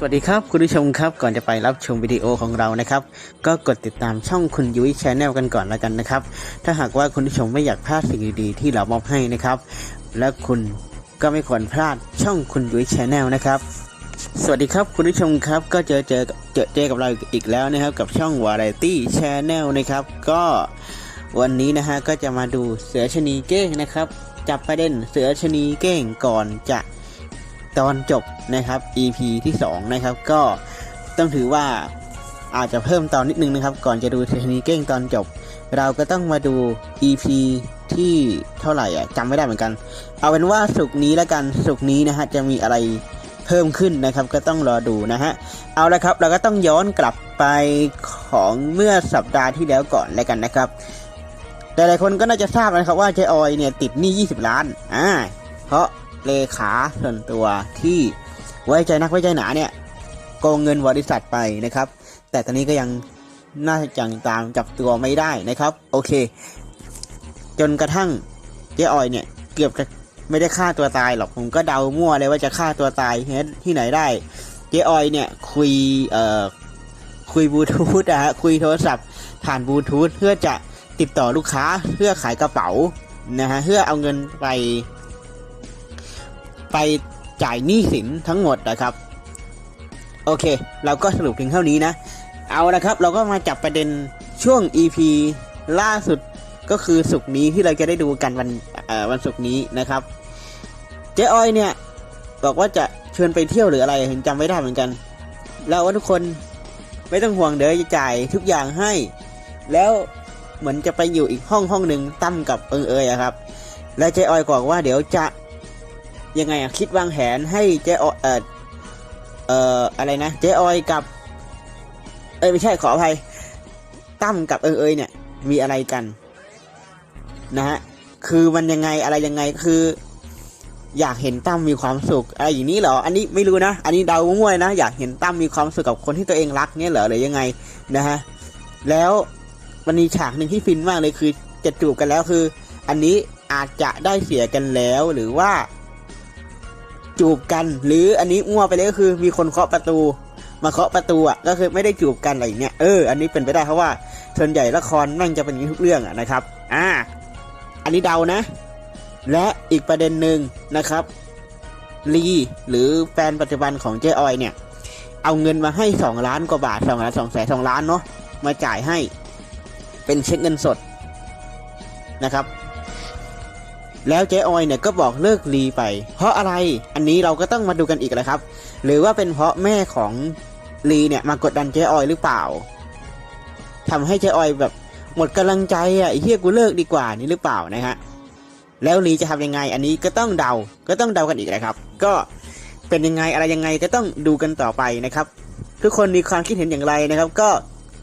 สวัสดีครับคุณผู้ชมครับก่อนจะไปรับชมวิดีโอของเรานะครับ ก็กดติดตามช่องคุณยุ้ยชาแนลกันก่อนแล้วกันนะครับ ถ้าหากว่าคุณผู้ชมไม่อยากพลาดสิ่งดีๆที่เรามอบให้นะครับ และคุณก็ไม่ควรพลาดช่องคุณยุ้ยชาแนลนะครับ สวัสดีครับคุณผู้ชมครับ ก็เจอเจอเจอเจอกับเราอีกแล้วนะครับ กับช่อง Variety Channel นะครับ ก็วันนี้นะฮะก็จะมาดูเสือชะนีเก้งนะครับ จับประเด็นเสือชะนีเก้งก่อนจะ ตอนจบนะครับ EP ที่ 2 นะครับ ก็ต้องถือว่าอาจจะเพิ่มตอนนิดนึงนะครับ ก่อนจะดูเสือชะนีเก้งตอนจบ เราก็ต้องมาดู EP ที่เท่าไหร่อะจำไม่ได้เหมือนกัน เอาเป็นว่าสุกนี้แล้วกันสุกนี้นะฮะจะมีอะไรเพิ่มขึ้นนะครับ ก็ต้องรอดูนะฮะเอาละครับ เราก็ต้องย้อนกลับไปของเมื่อสัปดาห์ที่แล้วก่อนแล้วกันนะครับแต่หลายคนก็น่าจะทราบนะครับว่าเจออยเนี่ยติดหนี้ 20 ล้านอ่าเพราะ เลขาส่วนตัวที่ไว้ใจนักไว้ใจหนาเนี่ยโกงเงินบริษัทไปนะครับ แต่ตอนนี้ก็ยังน่าจะยังตามจับตัวไม่ได้นะครับ โอเค จนกระทั่งเจ๊ออยเนี่ยเกือบจะไม่ได้ฆ่าตัวตายหรอกผมก็เดามั่วเลยว่าจะฆ่าตัวตายเฮ้ยที่ไหนได้ เจ๊ออยเนี่ยคุยเอ่อคุยบลูทูธอะฮะคุยโทรศัพท์ผ่านบลูทูธเพื่อจะติดต่อลูกค้าเพื่อขายกระเป๋านะฮะเพื่อเอาเงินไป ไปจ่ายหนี้สินทั้งหมดนะครับ โอเค เราก็สรุปถึงเท่านี้นะ เอาละครับ เราก็มาจับประเด็นช่วง EP ล่าสุดก็คือสุกนี้ที่เราจะได้ดูกันวันวันศุกร์นี้นะครับ เจ๊ออยเนี่ย บอกว่าจะเชิญไปเที่ยวหรืออะไรเห็นจำไม่ได้เหมือนกัน แล้วว่าทุกคนไม่ต้องห่วงเดี๋ยวจะจ่ายทุกอย่างให้ แล้วเหมือนจะไปอยู่อีกห้องห้องหนึ่งตั้มกับเอิงเอยอะครับ แล้วเจ๊ออยบอกว่าเดี๋ยวจะ ยังไงอะคิดวางแผนให้เจ๊อเออเอ่ออะไรนะเจ๊ออยกับ เอ้ยไม่ใช่ขออภัยตั้มกับเอิงเอยเนี่ย มีอะไรกัน นะฮะคือมันยังไงอะไรยังไงคือ อยากเห็นตั้มมีความสุขอะไรอย่างนี้เหรอ อันนี้ไม่รู้นะ อันนี้เดามั่วๆนะ อยากเห็นตั้มมีความสุขกับคนที่ตัวเองรักเนี่ยเหรอหรือยังไงนะฮะแล้วมันมีฉากหนึ่งที่ฟินมากเลยคือจะจูบกันแล้วคือ อันนี้อาจจะได้เสียกันแล้วหรือว่า จูบกัน หรืออันนี้มั่วไปเลยก็คือมีคนเคาะประตู มาเคาะประตูอะก็คือไม่ได้จูบกันอะไรอย่างเงี้ยเอออันนี้เป็นไปได้เพราะว่าส่วนใหญ่ละครแม่งจะเป็นอย่างนี้ทุกเรื่องอะนะครับ อ่า อันนี้เดานะ และอีกประเด็นหนึ่งนะครับลีหรือแฟนปัจจุบันของเจ๊ออยเนี่ย เอาเงินมาให้ 2 ล้านกว่าบาท2ล้าน2แสน2ล้านเนาะมาจ่ายให้ เป็นเช็คเงินสดนะครับ แล้วเจ๊ออยเนี่ยก็บอกเลิกลีไป เพราะอะไรอันนี้เราก็ต้องมาดูกันอีกแหละครับ หรือว่าเป็นเพราะแม่ของลีเนี่ยมากดดันเจ๊ออยหรือเปล่าทำให้เจ๊ออยแบบหมดกำลังใจอะเฮียกูเลิกดีกว่านี่หรือเปล่านะฮะแล้วลีจะทำยังไง อันนี้ก็ต้องเดาก็ต้องเดากันอีกนะครับ ก็เป็นยังไงอะไรยังไงก็ต้องดูกันต่อไปนะครับ ทุกคนมีความคิดเห็นอย่างไรนะครับ ก็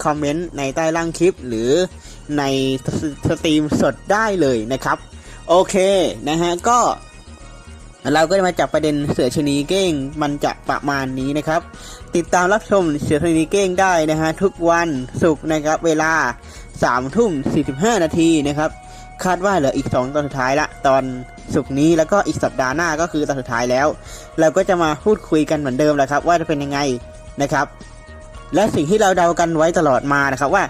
คอมเมนต์ในใต้ล่างคลิปหรือในสตรีมสดได้เลยนะครับ โอเคนะฮะก็ เราก็จะมาจับประเด็นเสือชนีเก้งมันจะประมาณนี้นะครับ ติดตามรับชมเสือชนีเก้งได้นะฮะทุกวันศุกร์นะครับเวลา3ทุ่ม45 นาทีนะครับ คาดว่าเหลืออีก 2 ตอนสุดท้ายละ ตอนศุกร์นี้แล้วก็อีกสัปดาห์หน้าก็คือตอนสุดท้ายแล้ว เราก็จะมาพูดคุยกันเหมือนเดิมแหละครับ ว่าจะเป็นยังไงนะครับ และสิ่งที่เราเดากันไว้ตลอดมานะครับว่า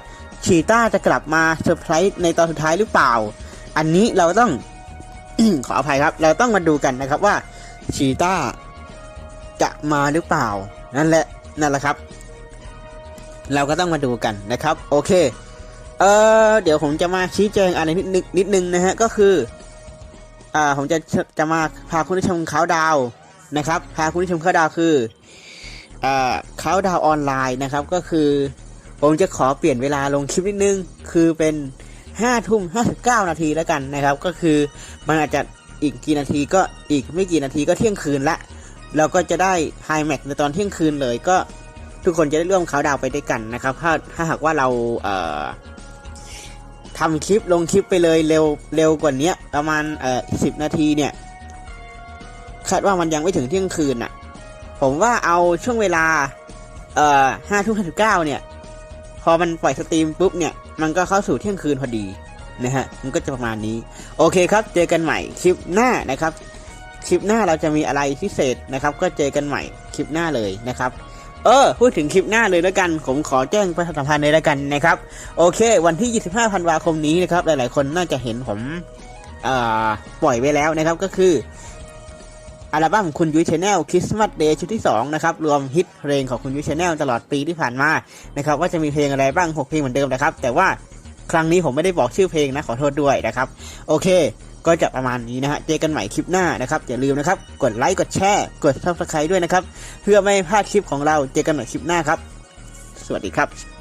ชีต้าจะกลับมาเซอร์ไพรส์ในตอนสุดท้ายหรือเปล่า อันนี้เราต้อง ขออภัยครับ เราต้องมาดูกันนะครับว่าชีต้าจะมาหรือเปล่า นั่นแหละนั่นแหละครับ เราก็ต้องมาดูกันนะครับ โอเค เออเดี๋ยวผมจะมาชี้แจงอะไรนิดนึงนิดนึงนะฮะก็คืออ่าผมจะจะมาพาคุณผู้ชมเขาดาวนะครับ พาคุณผู้ชมเขาดาวคืออ่าเขาดาวออนไลน์นะครับก็คือ ผมจะขอเปลี่ยนเวลาลงคลิปนิดนึง คือเป็น ห้าทุ่มห้าสิบเก้านาทีแล้วกันนะครับ ก็คือมันอาจจะอีกกี่นาทีก็อีกไม่กี่นาทีก็เที่ยงคืนละเราก็จะได้ไฮแม็กในตอนเที่ยงคืนเลยก็ทุกคนจะได้ร่วมเขาดาวไปด้วยกันนะครับ ถ้าถ้าหากว่าเราเอ่อทำคลิปลงคลิปไปเลยเร็วเร็วกว่านี้ประมาณเอ่อสิบนาทีเนี่ยคาดว่ามันยังไม่ถึงเที่ยงคืนน่ะ ผมว่าเอาช่วงเวลาเอ่อห้าทุ่มห้าสิบเก้าเนี่ย พอมันปล่อยสตรีมปุ๊บเนี่ย มันก็เข้าสู่เที่ยงคืนพอดีนะฮะมันก็จะประมาณนี้ โอเคครับ เจอกันใหม่คลิปหน้านะครับ คลิปหน้าเราจะมีอะไรพิเศษนะครับ ก็เจอกันใหม่คลิปหน้าเลยนะครับ เออ พูดถึงคลิปหน้าเลยแล้วกัน ผมขอแจ้งประชาสัมพันธ์เลยแล้วกันนะครับ โอเค วันที่ 25ธันวาคมนี้นะครับ หลายๆ คนน่าจะเห็นผม เอ่อ ปล่อยไว้แล้วนะครับ ก็คือ อัลบั้มคุณยุ้ยชาแนลคริสต์มาสเดย์ชุดที่2นะครับรวมฮิตเพลงของคุณยุ้ยชาแนลตลอดปีที่ผ่านมานะครับว่าจะมีเพลงอะไรบ้าง 6 เพลงเหมือนเดิมนะครับ แต่ว่าครั้งนี้ผมไม่ได้บอกชื่อเพลงนะขอโทษด้วยนะครับ โอเค ก็จะประมาณนี้นะฮะเจอกันใหม่คลิปหน้านะครับอย่าลืมนะครับกดไลค์กดแชร์กด subscribe ด้วยนะครับ เพื่อไม่พลาดคลิปของเราเจอกันใหม่คลิปหน้าครับ สวัสดีครับ